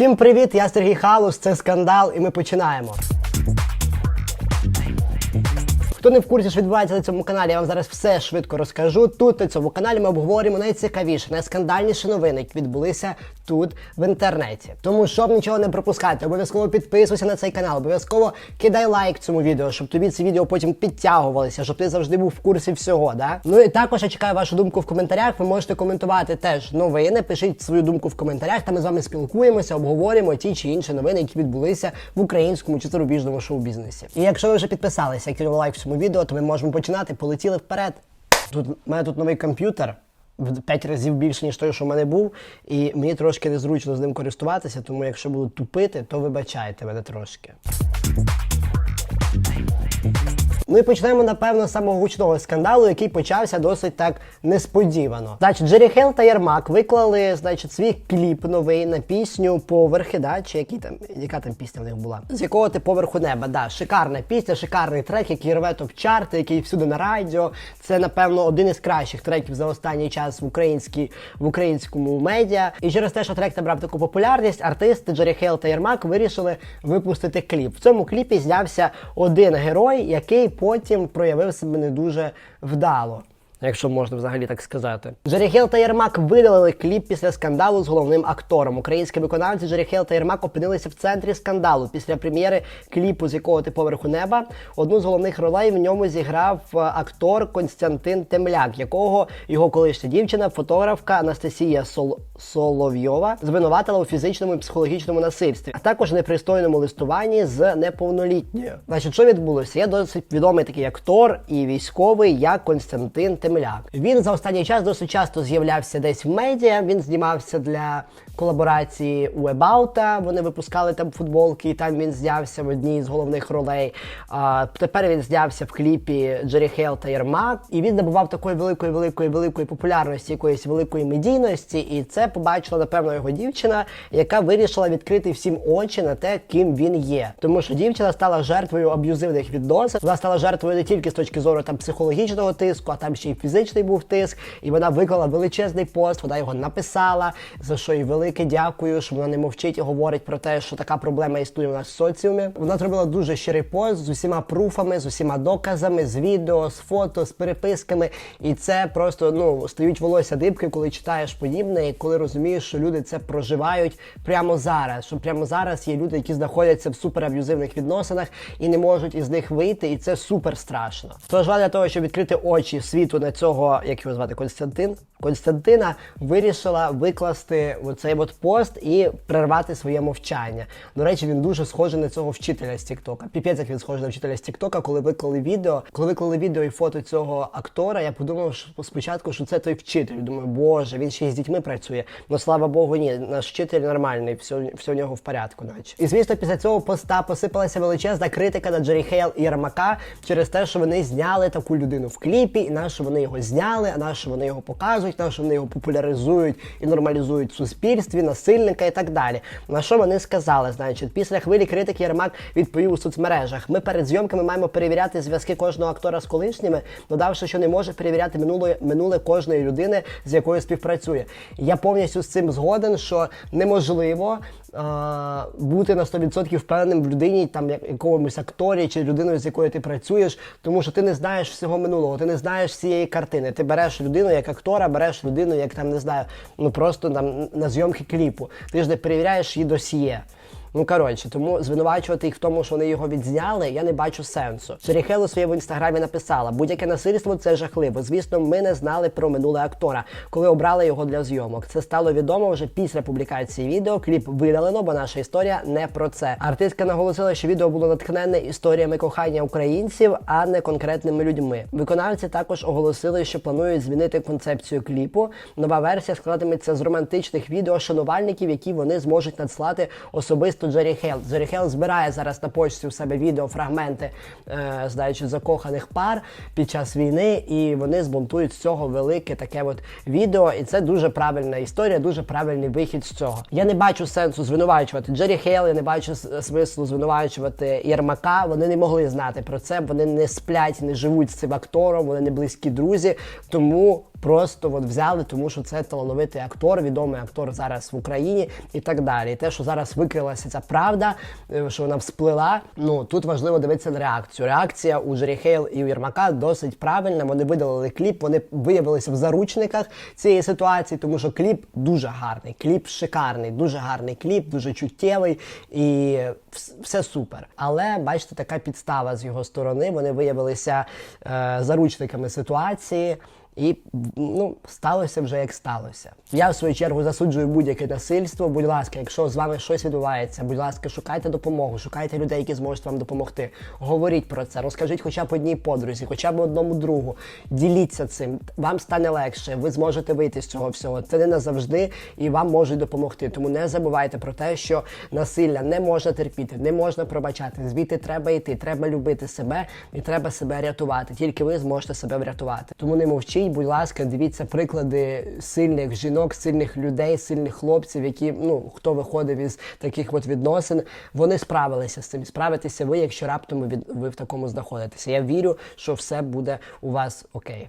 Всім привіт! Я Сергій Халус, це скандал, і ми починаємо. Хто не в курсі, що відбувається на цьому каналі, я вам зараз все швидко розкажу. Тут на цьому каналі ми обговорюємо найцікавіше, найскандальніші новини, які відбулися тут в інтернеті. Тому щоб нічого не пропускати, обов'язково підписуйся на цей канал, обов'язково кидай лайк цьому відео, щоб тобі ці відео потім підтягувалися, щоб ти завжди був в курсі всього. Да? Ну і також я чекаю вашу думку в коментарях. Ви можете коментувати теж новини. Пишіть свою думку в коментарях. Та ми з вами спілкуємося, обговорюємо ті чи інші новини, які відбулися в українському чи зарубіжному шоу-бізнесі. І якщо ви вже підписалися, кинули лайк цьому відео, то ми можемо починати. Полетіли вперед. Тут у мене тут новий комп'ютер. В 5 разів більше, ніж той, що в мене був, і мені трошки незручно з ним користуватися, тому якщо буду тупити, то вибачайте мене трошки. Ну і почнемо, напевно, з самого гучного скандалу, який почався досить так несподівано. Значить, Джері Хелл та Єрмак виклали, значить, свій кліп новий на пісню Поверхи, да? чи які там, яка там пісня в них була? З якого ти поверху неба? Да, шикарна пісня, шикарний трек, який рве топ-чарти, який всюди на радіо. Це, напевно, один із кращих треків за останній час в українській в українському медіа. І через те, що трек набрав таку популярність, артисти Джері Хейл та Єрмак вирішили випустити кліп. В цьому кліпі знявся один герой, який потім проявив себе не дуже вдало. Якщо можна взагалі так сказати, Джері та Єрмак видалили кліп після скандалу з головним актором. Українські виконавці Джері та Єрмак опинилися в центрі скандалу після прем'єри кліпу, з якого ти поверху неба. Одну з головних ролей в ньому зіграв е, актор Константин Темляк, якого його колишня дівчина, фотографка Анастасія Сол... Соловйова, звинуватила у фізичному і психологічному насильстві, а також непристойному листуванні з неповнолітньою. Значить, що відбулося? Є досить відомий такий актор і військовий, як Константин Темляк. Він за останній час досить часто з'являвся десь в медіа. Він знімався для колаборації у Ебаута. Вони випускали там футболки, і там він знявся в одній з головних ролей. А тепер він знявся в кліпі Джері Хейл та Єрмак, і він набував такої великої, великої, великої популярності, якоїсь великої медійності. І це побачила напевно його дівчина, яка вирішила відкрити всім очі на те, ким він є. Тому що дівчина стала жертвою аб'юзивних відносин. Вона стала жертвою не тільки з точки зору там психологічного тиску, а там ще й фізичний був тиск. І вона виклала величезний пост. Вона його написала, за що їй велике дякую, що вона не мовчить і говорить про те, що така проблема існує у нас в соціумі. Вона зробила дуже щирий пост з усіма пруфами, з усіма доказами, з відео, з фото, з переписками. І це просто ну стають волосся дибки, коли читаєш подібне, і коли розумієш, що люди це проживають прямо зараз. Що прямо зараз є люди, які знаходяться в супераб'юзивних відносинах і не можуть із них вийти, і це супер страшно. Тож для того, щоб відкрити очі світу на цього, як його звати Константин. Константина вирішила викласти оцей от пост і прервати своє мовчання. До речі, він дуже схожий на цього вчителя з Тіктока. Піпець, як він схожий на вчителя з Тіктока, коли виклали відео. Коли виклали відео і фото цього актора, я подумав що спочатку, що це той вчитель. Думаю, боже, він ще й з дітьми працює. Ну слава Богу, ні. Наш вчитель нормальний, все, все у нього в порядку, наче. І звісно, після цього поста посипалася величезна критика на Джері Хейл і Ярмака через те, що вони зняли таку людину в кліпі, і на що вони його зняли, а на вони його показують, на що вони його популяризують і нормалізують в суспільстві, насильника і так далі. На що вони сказали? Значить, після хвилі критики Єрмак відповів у соцмережах. Ми перед зйомками маємо перевіряти зв'язки кожного актора з колишніми, додавши, що не може перевіряти минуле минуле кожної людини, з якою співпрацює. Я повністю з цим згоден, що неможливо. А, бути на 100% впевненим в людині, там як якомусь акторі чи людиною, з якою ти працюєш, тому що ти не знаєш всього минулого, ти не знаєш всієї картини. Ти береш людину як актора, береш людину, як там не знаю, ну просто там на зйомки кліпу. Ти ж не перевіряєш її досьє. Ну коротше, тому звинувачувати їх в тому, що вони його відзняли, я не бачу сенсу. Шеріхел у своєму інстаграмі написала: будь-яке насильство це жахливо. Звісно, ми не знали про минуле актора, коли обрали його для зйомок. Це стало відомо вже після публікації відео. Кліп видалено, бо наша історія не про це. Артистка наголосила, що відео було натхненне історіями кохання українців, а не конкретними людьми. Виконавці також оголосили, що планують змінити концепцію кліпу. Нова версія складатиметься з романтичних відео шанувальників, які вони зможуть надслати особисто артисту Джері Хейл. Джері Хейл збирає зараз на почті у себе відео, фрагменти, е, здаючи закоханих пар під час війни, і вони збунтують з цього велике таке от відео. І це дуже правильна історія, дуже правильний вихід з цього. Я не бачу сенсу звинувачувати Джері Хейл, я не бачу смислу звинувачувати Єрмака. Вони не могли знати про це. Вони не сплять, не живуть з цим актором, вони не близькі друзі. Тому просто от взяли, тому що це талановитий актор, відомий актор зараз в Україні і так далі. І те, що зараз викрилася ця правда, е, що вона всплила. Ну тут важливо дивитися на реакцію. Реакція у Джері Хейл і у Єрмака досить правильна. Вони видалили кліп, вони виявилися в заручниках цієї ситуації, тому що кліп дуже гарний, кліп шикарний, дуже гарний кліп, дуже чуттєвий і все супер. Але бачите, така підстава з його сторони. Вони виявилися е, заручниками ситуації. І ну, сталося вже як сталося. Я в свою чергу засуджую будь-яке насильство. Будь ласка, якщо з вами щось відбувається, будь ласка, шукайте допомогу, шукайте людей, які зможуть вам допомогти. Говоріть про це, розкажіть хоча б одній подрузі, хоча б одному другу. Діліться цим. Вам стане легше, ви зможете вийти з цього всього. Це не назавжди і вам можуть допомогти. Тому не забувайте про те, що насилля не можна терпіти, не можна пробачати. Звідти треба йти, треба любити себе і треба себе рятувати. Тільки ви зможете себе врятувати. Тому не мовчіть, будь ласка, дивіться приклади сильних жінок, сильних людей, сильних хлопців, які ну хто виходив із таких от відносин, вони справилися з цим. Справитеся ви, якщо раптом ви в такому знаходитеся. Я вірю, що все буде у вас окей.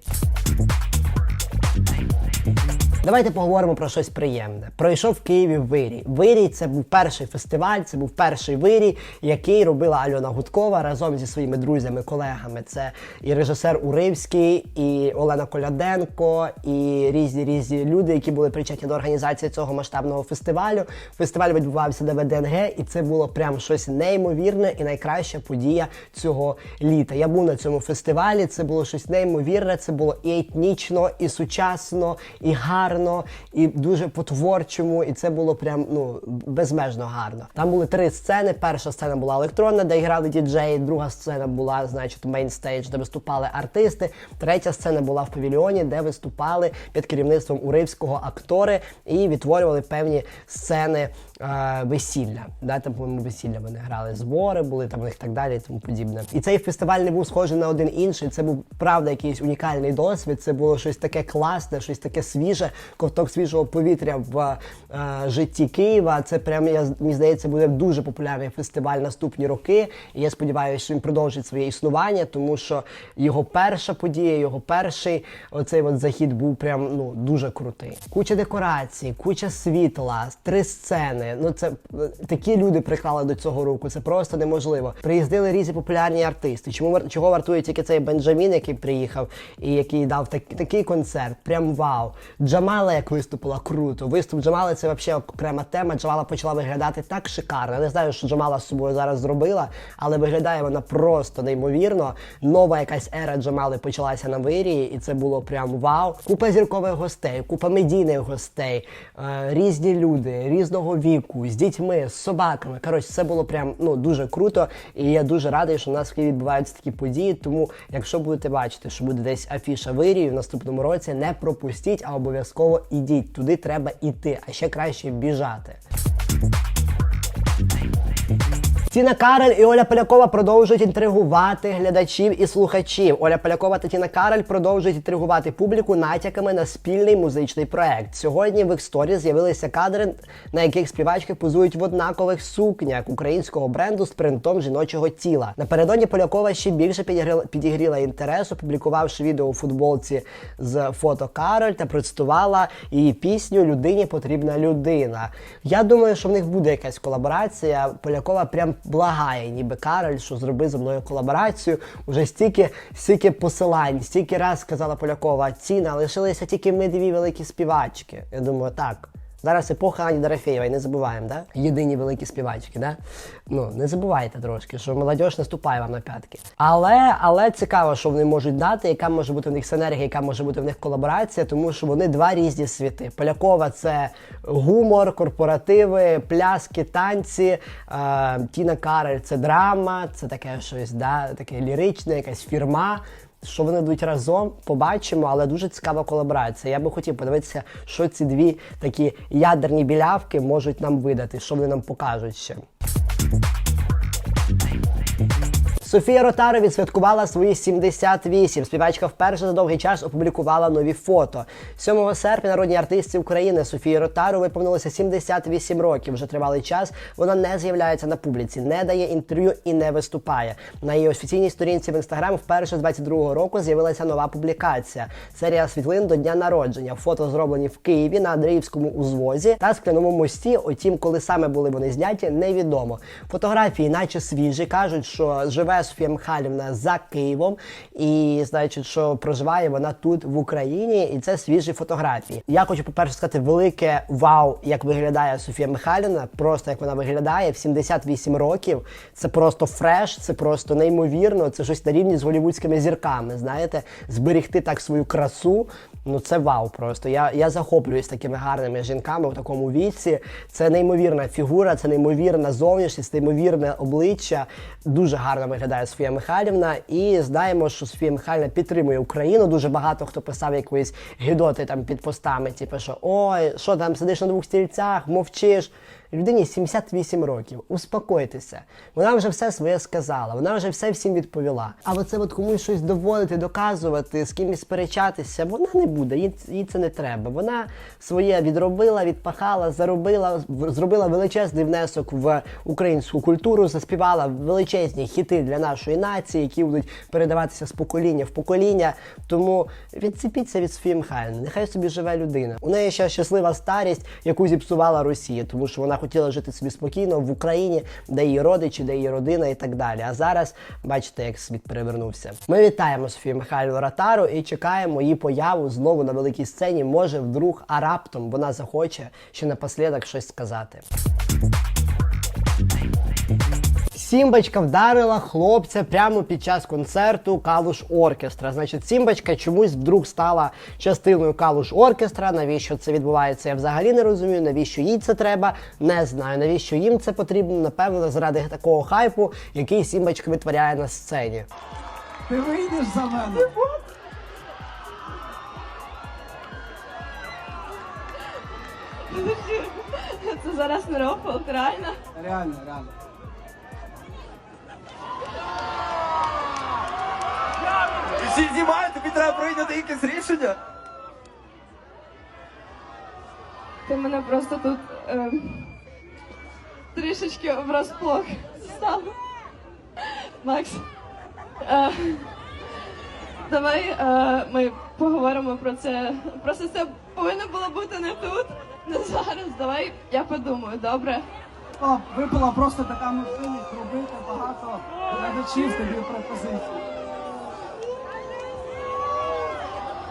Давайте поговоримо про щось приємне. Пройшов в Києві вирій. Вирій це був перший фестиваль, це був перший вирій, який робила Альона Гудкова разом зі своїми друзями, колегами. Це і режисер Уривський, і Олена Коляденко, і різні різні люди, які були причетні до організації цього масштабного фестивалю. Фестиваль відбувався на ВДНГ, і це було прям щось неймовірне і найкраща подія цього літа. Я був на цьому фестивалі. Це було щось неймовірне. Це було і етнічно, і сучасно, і гарно, і дуже по-творчому. І це було прям ну безмежно гарно. Там були три сцени. Перша сцена була електронна, де грали діджеї. Друга сцена була, значить, мейнстейдж, де виступали артисти. Третя сцена була в павільйоні, де виступали під керівництвом уривського актори і відтворювали певні сцени е, весілля. Да, там, по-моєму, весілля вони грали, збори були там у так далі і тому подібне. І цей фестиваль не був схожий на один інший. Це був правда якийсь унікальний досвід. Це було щось таке класне, щось таке свіже, ковток свіжого повітря в е, житті Києва. Це прям я мені здається буде дуже популярний фестиваль наступні роки. І я сподіваюся, що він продовжить своє існування, тому що його перша подія, його перший оцей от захід був прям ну дуже крутий. Куча декорацій, куча світла, три сцени. Ну це е, такі люди приклали до цього руку. Це просто неможливо. Приїздили різні популярні артисти. Чому чого вартує тільки цей Бенджамін, який приїхав і який дав так, такий концерт? Прям вау. Джамала як виступила круто. Виступ Джамали це взагалі окрема тема. Джамала почала виглядати так шикарно. Не знаю, що Джамала з собою зараз зробила, але виглядає вона просто неймовірно. Нова якась ера Джамали почалася на вирії, і це було прям вау. Купа зіркових гостей, купа медійних гостей, е, різні люди різного віку, з дітьми, з собаками. Коротше, це було прям ну дуже круто. І я дуже радий, що у нас в Києві відбуваються такі події. Тому, якщо будете бачити, що буде десь афіша вирії в наступному році, не пропустіть, а обов'язково ідіть. Туди треба іти, а ще краще біжати. Тіна Карель і Оля Полякова продовжують інтригувати глядачів і слухачів. Оля Полякова та Тіна Карель продовжують інтригувати публіку натяками на спільний музичний проект. Сьогодні в їх сторі з'явилися кадри, на яких співачки позують в однакових сукнях українського бренду з принтом жіночого тіла. Напередодні Полякова ще більше підігріла, підігріла інтерес, опублікувавши відео у футболці з фото Кароль та процитувала її пісню Людині потрібна людина. Я думаю, що в них буде якась колаборація. Полякова прям благає, ніби Кароль, що зроби зі мною колаборацію. Уже стільки, стільки посилань, стільки раз сказала Полякова, ціна, лишилися тільки ми дві великі співачки. Я думаю, так. Зараз епоха Ані Дорофєєвої, не забуваємо, да? Єдині великі співачки, да? Ну, не забувайте трошки, що молодь наступає вам на п'ятки. Але, але цікаво, що вони можуть дати, яка може бути в них синергія, яка може бути в них колаборація, тому що вони два різні світи. Полякова це гумор, корпоративи, пляски, танці. Е, Тіна Карель це драма, це таке щось, да? таке ліричне, якась фірма. Що вони йдуть разом, побачимо, але дуже цікава колаборація. Я би хотів подивитися, що ці дві такі ядерні білявки можуть нам видати, що вони нам покажуть ще. Софія Ротаро відсвяткувала свої 78. Співачка вперше за довгий час опублікувала нові фото. 7 серпня народній артистці України Софії Ротаро виповнилося 78 років. Вже тривалий час вона не з'являється на публіці, не дає інтерв'ю і не виступає. На її офіційній сторінці в інстаграм вперше з 22-го року з'явилася нова публікація. Серія світлин до дня народження. Фото зроблені в Києві на Андріївському узвозі та скляному мості. Утім, коли саме були вони зняті, невідомо. Фотографії, наче свіжі, кажуть, що живе Софія Михайлівна за Києвом, і значить, що проживає вона тут в Україні, і це свіжі фотографії. Я хочу, по-перше, сказати велике вау, як виглядає Софія Михайлівна. Просто як вона виглядає в 78 років. Це просто фреш, це просто неймовірно. Це щось на рівні з голівудськими зірками. Знаєте, зберегти так свою красу. Ну це вау просто. Я, я захоплююсь такими гарними жінками у такому віці. Це неймовірна фігура, це неймовірна зовнішність, неймовірне обличчя. Дуже гарно виглядає Софія Михайлівна. І знаємо, що Софія Михайлівна підтримує Україну. Дуже багато хто писав якоїсь гідоти там під постами, типу, що ой, що там сидиш на двох стільцях, мовчиш. Людині 78 років. Успокойтеся. Вона вже все своє сказала, вона вже все всім відповіла. А оце от комусь щось доводити, доказувати, з кимось сперечатися, вона не буде, їй, їй це не треба. Вона своє відробила, відпахала, заробила, зробила величезний внесок в українську культуру, заспівала величезні хіти для нашої нації, які будуть передаватися з покоління в покоління. Тому відцепіться від Софії Михайлівни, нехай собі живе людина. У неї ще щаслива старість, яку зіпсувала Росія, тому що вона хотіла жити собі спокійно в Україні, де її родичі, де її родина і так далі. А зараз бачите, як світ перевернувся. Ми вітаємо Софію Михайлівну Ротару і чекаємо її появу знову на великій сцені. Може, вдруг, а раптом вона захоче ще напослідок щось сказати. Сімбачка вдарила хлопця прямо під час концерту Калуш Оркестра. Значить, Сімбачка чомусь вдруг стала частиною Калуш Оркестра. Навіщо це відбувається? Я взагалі не розумію. Навіщо їй це треба? Не знаю. Навіщо їм це потрібно? Напевно, заради такого хайпу, який Сімбачка витворяє на сцені. Ти вийдеш за мене. Це зараз не рофл, реально. Реально, реально. Всі знімають, тобі треба прийняти якесь рішення. Ти мене просто тут е, трішечки врозплох став. Макс. Е, давай е, ми поговоримо про це. Просто це повинно було бути не тут, не зараз. Давай я подумаю, добре? О, випала просто така можливість робити багато глядачів тобі пропозицій. Е,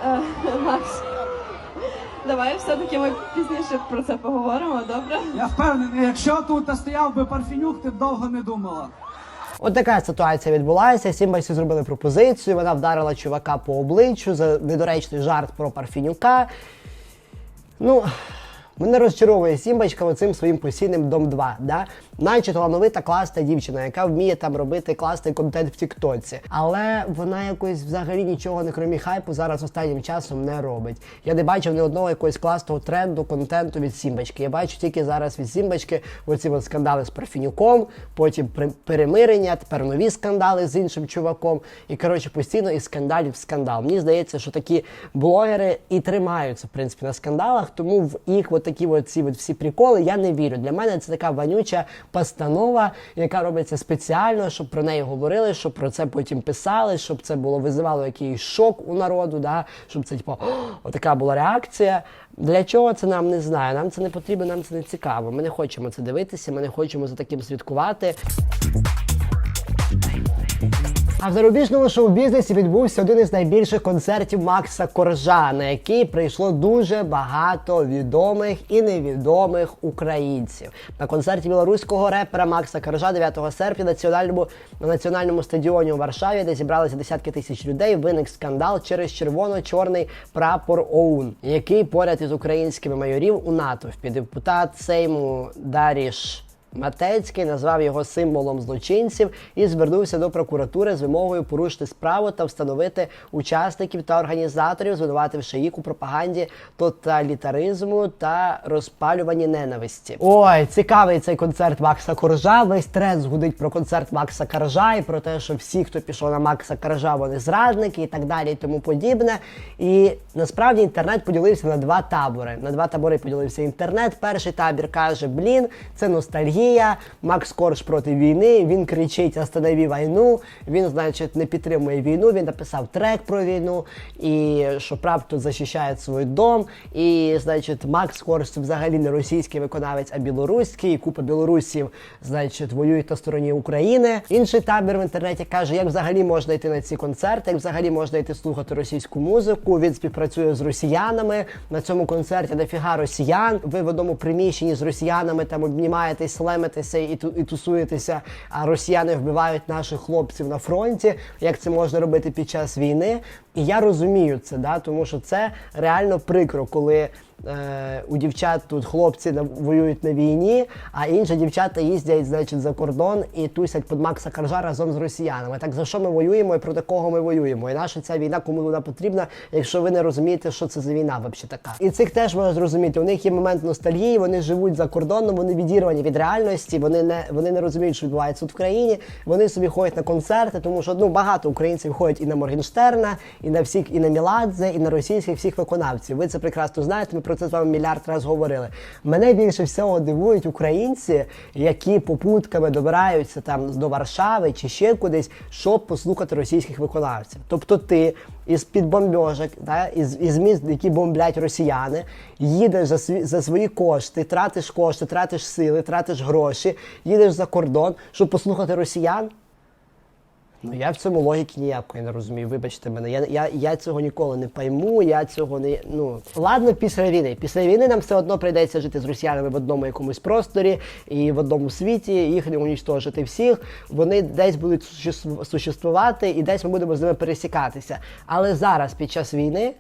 Макс. Давай все-таки ми пізніше про це поговоримо, добре? Я впевнений, якщо тут стояв би Парфінюк, ти б довго не думала. От така ситуація відбулася. Сімбасі зробили пропозицію. Вона вдарила чувака по обличчю за недоречний жарт про Парфінюка. Ну. Мене розчаровує Сімбачка оцим своїм постійним дом 2, да? наче талановита класна дівчина, яка вміє там робити класний контент в Тіктоці. Але вона якось взагалі нічого, не крім хайпу, зараз останнім часом не робить. Я не бачив ні одного якогось класного тренду, контенту від Сімбачки. Я бачу тільки зараз від Сімбачки оці от скандали з Парфінюком, потім перемирення, тепер нові скандали з іншим чуваком. І коротше постійно із скандалів в скандал. Мені здається, що такі блогери і тримаються в принципі на скандалах, тому в їх от такі от ці от всі приколи я не вірю. Для мене це така вонюча постанова, яка робиться спеціально, щоб про неї говорили, щоб про це потім писали, щоб це було визивало якийсь шок у народу, да? щоб це типу, отака була реакція. Для чого це нам не знаю? Нам це не потрібно, нам це не цікаво. Ми не хочемо це дивитися, ми не хочемо за таким слідкувати. А в зарубіжному шоу-бізнесі відбувся один із найбільших концертів Макса Коржа, на який прийшло дуже багато відомих і невідомих українців. На концерті білоруського репера Макса Коржа 9 серпня на національному, на національному стадіоні у Варшаві, де зібралися десятки тисяч людей, виник скандал через червоно-чорний прапор ОУН, який поряд із українськими майорів у натовпі депутат Сейму Даріш. Матецький назвав його символом злочинців і звернувся до прокуратури з вимогою порушити справу та встановити учасників та організаторів, звинувативши їх у пропаганді тоталітаризму та розпалюванні ненависті. Ой, цікавий цей концерт Макса Коржа. Весь трес гудить про концерт Макса Коржа і про те, що всі, хто пішов на Макса Коржа, вони зрадники і так далі, і тому подібне. І насправді інтернет поділився на два табори. На два табори поділився інтернет. Перший табір каже: Блін, це ностальгія. Макс Корж проти війни. Він кричить Останови війну. Він, значить, не підтримує війну. Він написав трек про війну. І що правда захищає свій дом. І, значить, Макс Корж взагалі не російський виконавець, а білоруський. Купа білорусів, значить, воюють на стороні України. Інший табір в інтернеті каже, як взагалі можна йти на ці концерти, як взагалі можна йти слухати російську музику. Він співпрацює з росіянами. На цьому концерті дофіга росіян. Ви в одному приміщенні з росіянами там обнімаєтесь, слемитеся і, і тусуєтеся. А росіяни вбивають наших хлопців на фронті. Як це можна робити під час війни? І я розумію це, да, тому що це реально прикро, коли. Е, у дівчат тут хлопці воюють на війні, а інші дівчата їздять, значить, за кордон і тусять під Макса Каржа разом з росіянами. Так за що ми воюємо і проти кого ми воюємо? І наша ця війна, кому вона потрібна, якщо ви не розумієте, що це за війна взагалі така. І цих теж можна зрозуміти. У них є момент ностальгії, вони живуть за кордоном, вони відірвані від реальності, вони не вони не розуміють, що відбувається тут в країні. Вони собі ходять на концерти, тому що ну багато українців ходять і на Моргенштерна, і на всіх, і на Міладзе, і на російських всіх виконавців. Ви це прекрасно знаєте. Ми про це з вами мільярд разів говорили. Мене більше всього дивують українці, які попутками добираються там до Варшави чи ще кудись, щоб послухати російських виконавців. Тобто ти із під бомбьожок, да, із, із міст, які бомблять росіяни, їдеш за, сві, за свої кошти, тратиш кошти, тратиш сили, тратиш гроші, їдеш за кордон, щоб послухати росіян. Ну я в цьому логіки ніякої не розумію. Вибачте мене. Я, я, я цього ніколи не пойму. Я цього не ну ладно, після війни. Після війни нам все одно прийдеться жити з росіянами в одному якомусь просторі і в одному світі. Їх не унічтожити всіх. Вони десь будуть существувати, і десь ми будемо з ними пересікатися. Але зараз, під час війни.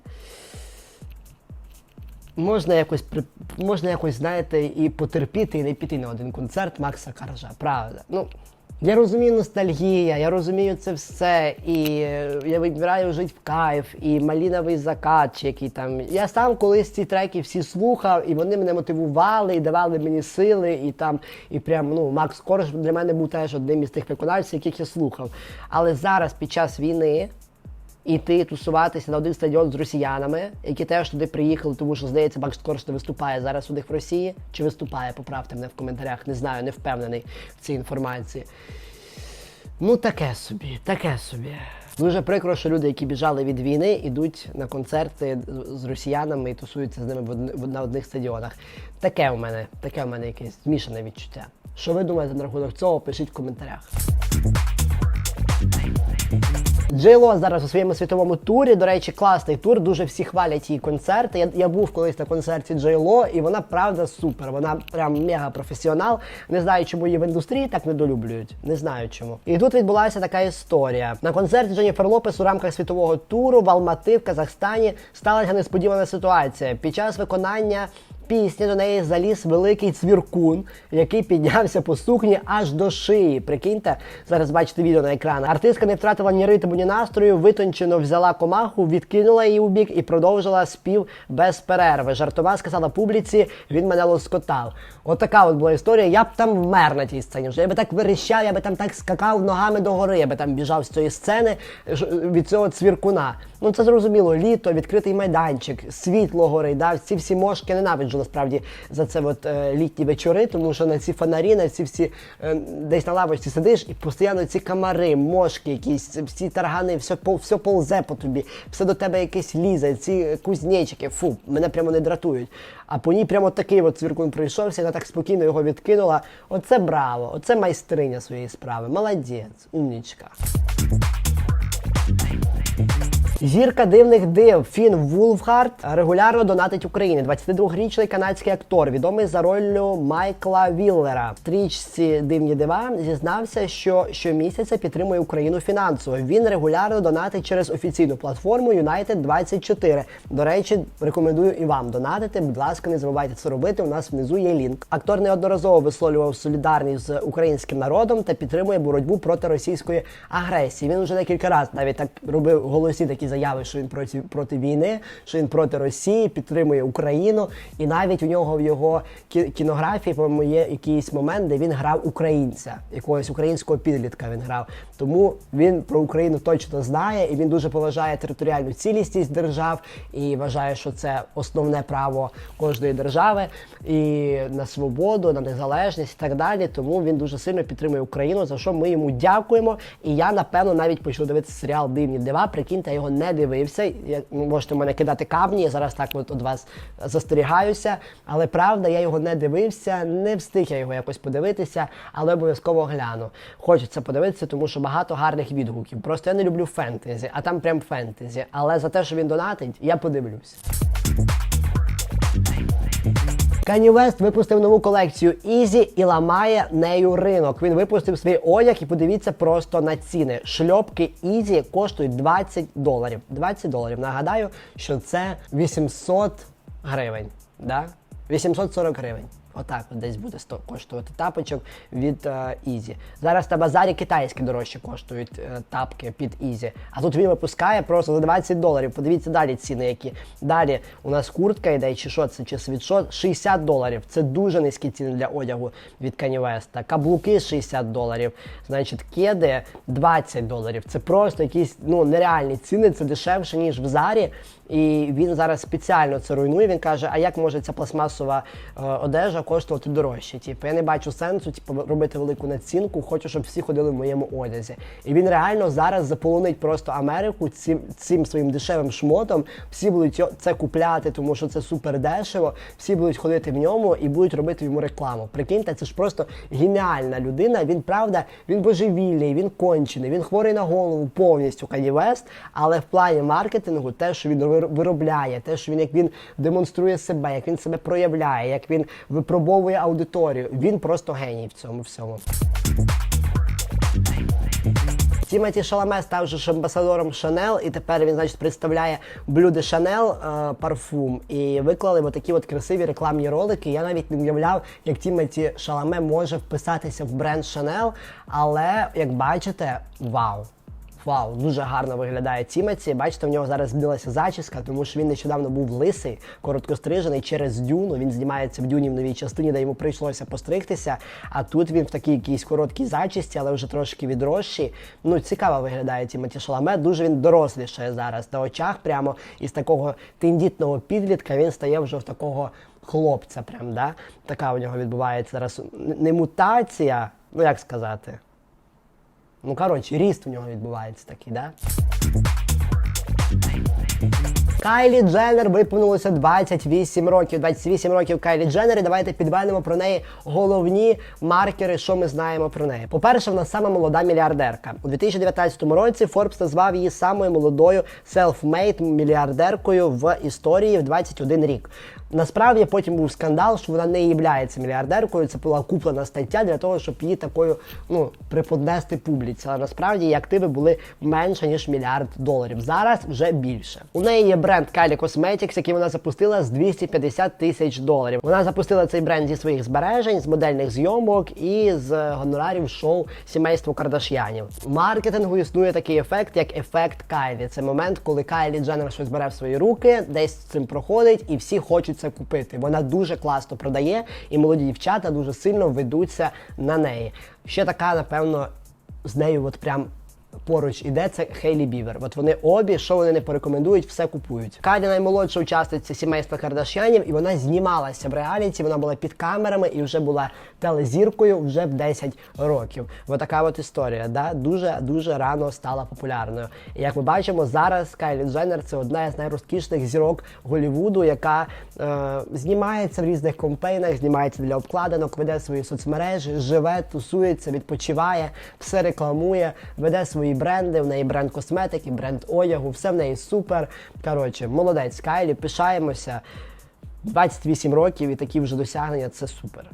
Можна якось при- можна якось, знаєте, і потерпіти, і не піти на один концерт Макса Каржа. Правда. Ну, я розумію ностальгія, я розумію це все, і е, я вибираю жити в кайф, і маліновий закат, чи який там. Я сам колись ці треки всі слухав, і вони мене мотивували, і давали мені сили, і там, і прям ну Макс Корж для мене був теж одним із тих виконавців, яких я слухав. Але зараз, під час війни, іти тусуватися на один стадіон з росіянами, які теж туди приїхали, тому що здається, Макс Корж не виступає зараз у них в Росії. Чи виступає? Поправте мене в коментарях. Не знаю, не впевнений в цій інформації. Ну, таке собі, таке собі. Дуже прикро, що люди, які біжали від війни, йдуть на концерти з- росіянами і тусуються з ними на одних стадіонах. Таке у мене, таке у мене якесь змішане відчуття. Що ви думаєте на рахунок цього? Пишіть в коментарях. Джейло зараз у своєму світовому турі. До речі, класний тур. Дуже всі хвалять її концерти. Я, я був колись на концерті Джейло, і вона правда супер. Вона прям мега професіонал. Не знаю, чому її в індустрії так недолюблюють. Не знаю чому. І тут відбулася така історія. На концерті Дженніфер Лопес у рамках світового туру в Алмати в Казахстані сталася несподівана ситуація. Під час виконання пісні до неї заліз великий цвіркун, який піднявся по сукні аж до шиї. Прикиньте, зараз бачите відео на екрані. Артистка не втратила ні ритму, ні настрою, витончено взяла комаху, відкинула її у бік і продовжила спів без перерви. Жартома сказала публіці, він мене лоскотав. Отака от була історія. Я б там вмер на тій сцені. вже. Я би так верещав, я би там так скакав ногами догори, я би там біжав з цієї сцени від цього цвіркуна. Ну це зрозуміло, літо, відкритий майданчик, світло горить, да, ці всі мошки ненавиджу насправді за це от, е, літні вечори, тому що на ці фонарі, на ці всі е, десь на лавочці сидиш і постійно ці комари, мошки, якісь всі таргани, все, пол- все ползе по тобі, все до тебе якесь лізе, ці кузнечики, фу, мене прямо не дратують. А по ній прямо такий от цвіркун прийшовся, вона так спокійно його відкинула. Оце браво, оце майстриня своєї справи. Молодець, умнічка. Зірка дивних див Фін Вулфгард регулярно донатить Україні. 22-річний канадський актор, відомий за роллю Майкла Віллера. В стрічці Дивні дива зізнався, що щомісяця підтримує Україну фінансово. Він регулярно донатить через офіційну платформу United 24 До речі, рекомендую і вам донатити. Будь ласка, не забувайте це робити. У нас внизу є лінк. Актор неодноразово висловлював солідарність з українським народом та підтримує боротьбу проти російської агресії. Він вже декілька разів навіть так робив голосі такі заяви, що він проти проти війни, що він проти Росії, підтримує Україну. І навіть у нього в його кі- кінографії, по-моєму, є якийсь момент, де він грав українця, якогось українського підлітка він грав. Тому він про Україну точно знає, і він дуже поважає територіальну цілісність держав і вважає, що це основне право кожної держави і на свободу, на незалежність і так далі. Тому він дуже сильно підтримує Україну, за що ми йому дякуємо. І я напевно навіть почав дивитися серіал Дивні дива. Прикиньте, я його дивився. Я, ну, можете мене кидати камні. Я зараз так от від вас застерігаюся. Але правда, я його не дивився, не встиг я його якось подивитися, але обов'язково гляну. Хочеться подивитися, тому що багато гарних відгуків. Просто я не люблю фентезі, а там прям фентезі. Але за те, що він донатить, я подивлюсь. Кані West випустив нову колекцію Easy і ламає нею ринок. Він випустив свій одяг і подивіться просто на ціни. Шльопки Ізі коштують 20 доларів. 20 доларів. Нагадаю, що це 800 гривень. Да? 840 гривень. Отак от десь буде сто- коштувати тапочок від е, Ізі. Зараз на базарі китайські дорожче коштують е, тапки під Ізі. А тут він випускає просто за 20 доларів. Подивіться далі ціни, які. Далі у нас куртка йде, чи що це, чи світшот, 60 доларів. Це дуже низькі ціни для одягу від West. Каблуки 60 доларів. Значить, кеди 20 доларів. Це просто якісь ну, нереальні ціни, це дешевше, ніж в зарі. І він зараз спеціально це руйнує. Він каже: а як може ця пластмасова е, одежа коштувати дорожче? Типу, я не бачу сенсу типу, робити велику націнку, хочу, щоб всі ходили в моєму одязі. І він реально зараз заполонить просто Америку цим, цим своїм дешевим шмотом. Всі будуть це купляти, тому що це супер дешево. Всі будуть ходити в ньому і будуть робити йому рекламу. Прикиньте, це ж просто геніальна людина. Він правда, він божевільний, він кончений, він хворий на голову повністю Kanye West, але в плані маркетингу, те, що він вир- виробляє, те, що він як він демонструє себе, як він себе проявляє, як він випробовує аудиторію. Він просто геній в цьому всьому. Тімоті Шаламе став же ж амбасадором Шанел, і тепер він, значить, представляє блюди Шанел е, парфум. І виклали отакі от красиві рекламні ролики. Я навіть не уявляв, як Тімоті Шаламе може вписатися в бренд Шанел. Але як бачите, вау! Вау, дуже гарно виглядає Тімоті. Бачите, в нього зараз змінилася зачіска, тому що він нещодавно був лисий, короткострижений через дюну. Він знімається в дюні в новій частині, де йому прийшлося постригтися. А тут він в такій якійсь короткій зачісті, але вже трошки відросший. Ну, цікаво виглядає Тімоті Шаламе. Дуже він дорослішає зараз на очах. Прямо із такого тендітного підлітка він стає вже в такого хлопця. Прям, да? Така у нього відбувається зараз не мутація, ну як сказати. Ну, коротше, ріст у нього відбувається такий, да? Кайлі Дженнер виповнилося 28 років. 28 років Кайлі Дженнер. І давайте підведемо про неї головні маркери, що ми знаємо про неї. По-перше, вона сама молода мільярдерка. У 2019 році Forbes назвав її самою молодою self-made мільярдеркою в історії в 21 рік. Насправді потім був скандал, що вона не є мільярдеркою. Це була куплена стаття для того, щоб її такою ну приподнести публіці. Але насправді її активи були менше ніж мільярд доларів. Зараз вже більше. У неї є бренд Kylie Cosmetics, який вона запустила з 250 тисяч доларів. Вона запустила цей бренд зі своїх збережень, з модельних зйомок і з гонорарів шоу сімейство Кардаш'янів. Маркетингу існує такий ефект, як ефект Кайлі. Це момент, коли Кайлі Дженнер щось бере в свої руки, десь цим проходить, і всі хочуть це купити. Вона дуже класно продає, і молоді дівчата дуже сильно ведуться на неї. Ще така, напевно, з нею, от прям. Поруч іде це Хейлі Бівер. От вони обі, що вони не порекомендують, все купують. Каді наймолодша учасниця сімейства Кардашянів, і вона знімалася в реаліті. Вона була під камерами і вже була телезіркою вже в 10 років. Ось така от історія. Да? Дуже дуже рано стала популярною. І як ми бачимо, зараз Кайлі Дженнер це одна з найрозкішних зірок Голлівуду, яка е, знімається в різних компейнах, знімається для обкладинок, веде свої соцмережі, живе, тусується, відпочиває, все рекламує, веде свої свої бренди. В неї бренд косметики, бренд одягу, все в неї супер. Коротше, молодець Кайлі, пишаємося. 28 років і такі вже досягнення це супер.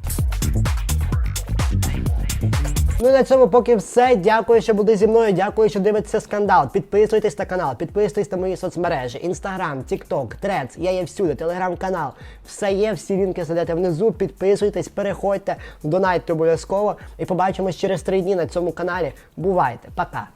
Ну і на цьому поки все. Дякую, що були зі мною. Дякую, що дивитеся скандал. Підписуйтесь на канал, підписуйтесь на мої соцмережі: Інстаграм, Тікток, Трец. Я є всюди, телеграм-канал. Все є, всі лінки сидите внизу. Підписуйтесь, переходьте, донайте обов'язково. І побачимось через три дні на цьому каналі. Бувайте, пока!